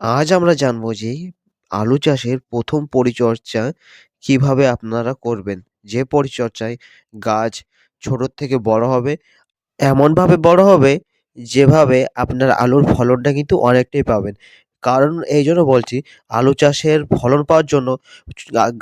আজ আমরা জানব যে আলু চাষের প্রথম পরিচর্যা কীভাবে আপনারা করবেন। যে পরিচর্যায় গাছ ছোটোর থেকে বড় হবে, এমনভাবে বড় হবে যেভাবে আপনার আলুর ফলনটা কিন্তু অনেকটাই পাবেন। কারণ এই জন্য বলছি আলু চাষের ফলন পাওয়ার জন্য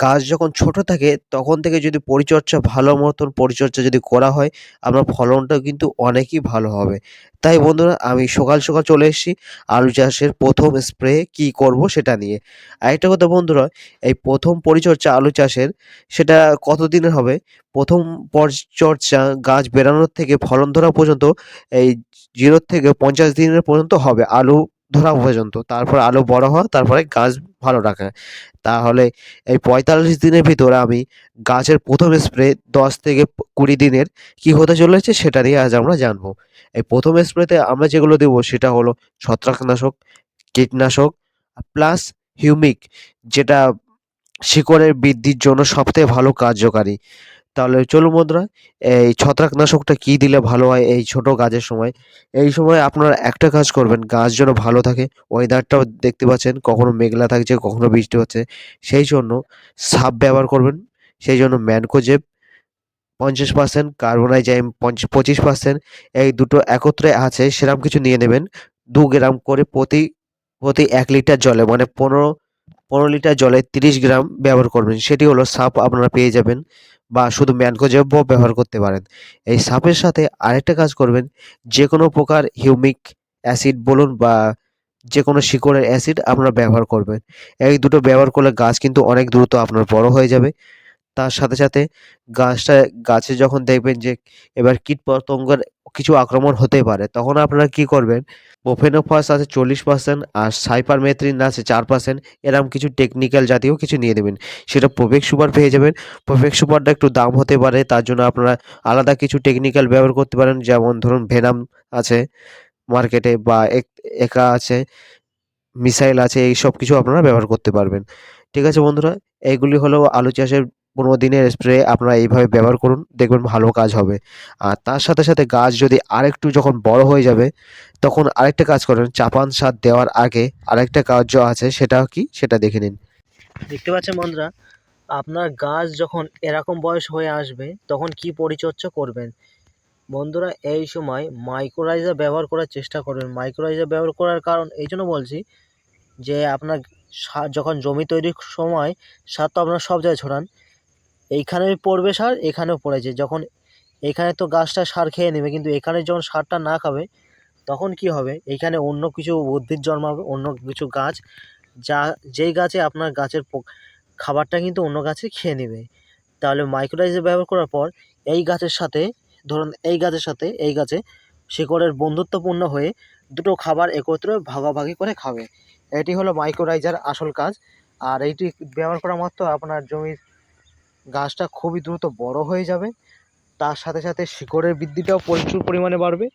গাছ যখন ছোট থাকে তখন থেকে যদি পরিচর্যা ভালো মতন পরিচর্যা যদি করা হয় আপনার ফলনটা কিন্তু অনেকই ভালো হবে। তাই বন্ধুরা আমি সকাল, সকাল চলে এসেছি আলু চাষের প্রথম স্প্রে কী করব সেটা নিয়ে। আরেকটা কথা বন্ধুরা এই প্রথম পরিচর্যা আলু চাষের সেটা কতদিনের হবে? প্রথম পরিচর্যা গাছ বেরানোর থেকে ফলন ধরা পর্যন্ত এই 0 থেকে 50 দিনের পর্যন্ত হবে আলু ধরা পর্যন্ত। তারপর আলু বড় হওয়া তারপরে গাছ ভালো রাখা। তাহলে এই 45 দিনের ভিতরে আমি গাছের প্রথম স্প্রে 10 থেকে 20 দিনের কি হতে চলেছে সেটা নিয়ে আজ আমরা জানব। এই প্রথম স্প্রেতে আমরা যেগুলো দেব সেটা হলো ছত্রাকনাশক, কীটনাশক প্লাস হিউমিক যেটা শিকড়ের বৃদ্ধির জন্য সবথেকে ভালো কার্যকারী। তাহলে চলুন বন্ধুরা এই ছত্রাকনাশকটা কী দিলে ভালো হয় এই ছোট গাছের সময়? এই সময় আপনারা একটা কাজ করবেন গাছ যেন ভালো থাকে ওয়েদারটাও দেখতে পাচ্ছেন কখনো মেঘলা থাকছে কখনো বৃষ্টি হচ্ছে। সেই জন্য সাপ ব্যবহার করবেন। সেই জন্য ম্যানকোজেব 50% কার্বনডাইজাম পঞ্চ 25% এই দুটো একত্রে আছে সেরকম কিছু নিয়ে নেবেন। দু গ্রাম করে প্রতি, প্রতি এক লিটার জলে মানে 15, 15 লিটার জলে 30 গ্রাম ব্যবহার করবেন। সেটি হলো সাপ আপনারা পেয়ে যাবেন বা শুধু ম্যানকোজেবও ব্যবহার করতে পারেন। এই সাপের সাথে আরেকটা কাজ করবেন যে কোনো প্রকার হিউমিক অ্যাসিড বলুন বা যে কোনো শিকড়ের অ্যাসিড আপনারা ব্যবহার করবেন। এই দুটো ব্যবহার করলে গাছ কিন্তু অনেক দ্রুত আপনার বড় হয়ে যাবে। তার সাথে, সাথে গাছটা গাছে যখন দেখবেন যে এবার কীটপতঙ্গের কিছু আক্রমণ হতে পারে তখন আপনারা কি করবেন প্রোফেনোফাস আছে 40% আর সাইপারমেথ্রিন আছে 4% এরকম কিছু টেকনিক্যাল জাতীয় কিছু নিয়ে নেবেন। সেটা প্রোফেক্স সুপার পেয়ে যাবেন। প্রোফেক্স সুপারটা একটু দাম হতে পারে তার জন্য আপনারা আলাদা কিছু টেকনিক্যাল ব্যবহার করতে পারেন যেমন ধরুন ভেনাম আছে মার্কেটে বা একা আছে, মিসাইল আছে এই সব কিছু আপনারা ব্যবহার করতে পারবেন। ঠিক আছে বন্ধুরা? এইগুলি হলো আলু চাষের 15 দিনের স্প্রে আপনারা এইভাবে ব্যবহার করুন দেখবেন ভালো কাজ হবে। আর তার সাথে, সাথে গাছ যদি আরেকটু যখন বড় হয়ে যাবে তখন আরেকটা কাজ করেন চাপান সার দেওয়ার আগে আরেকটা কার্য আছে সেটা কি? সেটা দেখে নিন। দেখতে পাচ্ছেন বন্ধুরা আপনার গাছ যখন এরকম বয়স হয়ে আসবে তখন কি পরিচর্যা করবেন? বন্ধুরা এই সময় মাইক্রোরাইজার ব্যবহার করার চেষ্টা করবেন। মাইক্রোরাইজার ব্যবহার করার কারণ এই জন্য বলছি যে আপনার যখন জমি তৈরির সময় সার তো আপনার সব জায়গায় ছড়ান। এইখানে পড়বে সার এখানেও পড়েছে। যখন এখানে তো গাছটা সার খেয়ে নেবে কিন্তু এখানে যখন সারটা না খাবে তখন কি হবে? এইখানে অন্য কিছু উদ্ভিদ জন্মাবে, অন্য কিছু গাছ যা যেই গাছে আপনার গাছের খাবারটা কিন্তু অন্য গাছে খেয়ে নেবে। তাহলে মাইক্রোরাইজার ব্যবহার করার পর এই গাছের সাথে ধরুন এই গাছের সাথে এই গাছে শিকড়ের বন্ধুত্বপূর্ণ হয়ে দুটো খাবার একত্রে ভাগাভাগি করে খাবে। এটি হলো মাইক্রোরাইজার আসল কাজ। আর এইটি ব্যবহার করা মাত্র আপনার জমির গাছটা খুবই দ্রুত বড় হয়ে যাবে। তার সাথে, সাথে শিকড়ের বৃদ্ধিটাও প্রচুর পরিমাণে বাড়বে।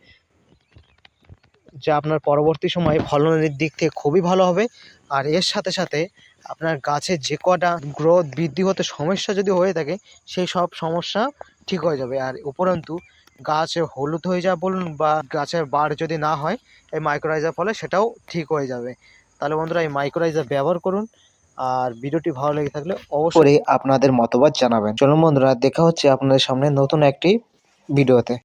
যা আপনার পরবর্তী সময়ে ফলনের দিক থেকে খুবই ভালো হবে। আর এর সাথে, সাথে আপনার গাছের যে কটা গ্রোথ বৃদ্ধি হতে সমস্যা যদি হয়ে থাকে সেই সব সমস্যা ঠিক হয়ে যাবে। আর উপরন্তু গাছে হলুদ হয়ে যাওয়া বলুন বা গাছের বাড় যদি না হয় এই মাইক্রোরাইজার ফলে সেটাও ঠিক হয়ে যাবে। তাহলে বন্ধুরা এই মাইক্রোরাইজার ব্যবহার করুন। আর ভিডিওটি ভালো লেগে থাকলে অবশ্যই আপনাদের মতামত জানাবেন। চলুন বন্ধুরা, দেখা হচ্ছে আপনাদের সামনে নতুন একটি ভিডিওতে।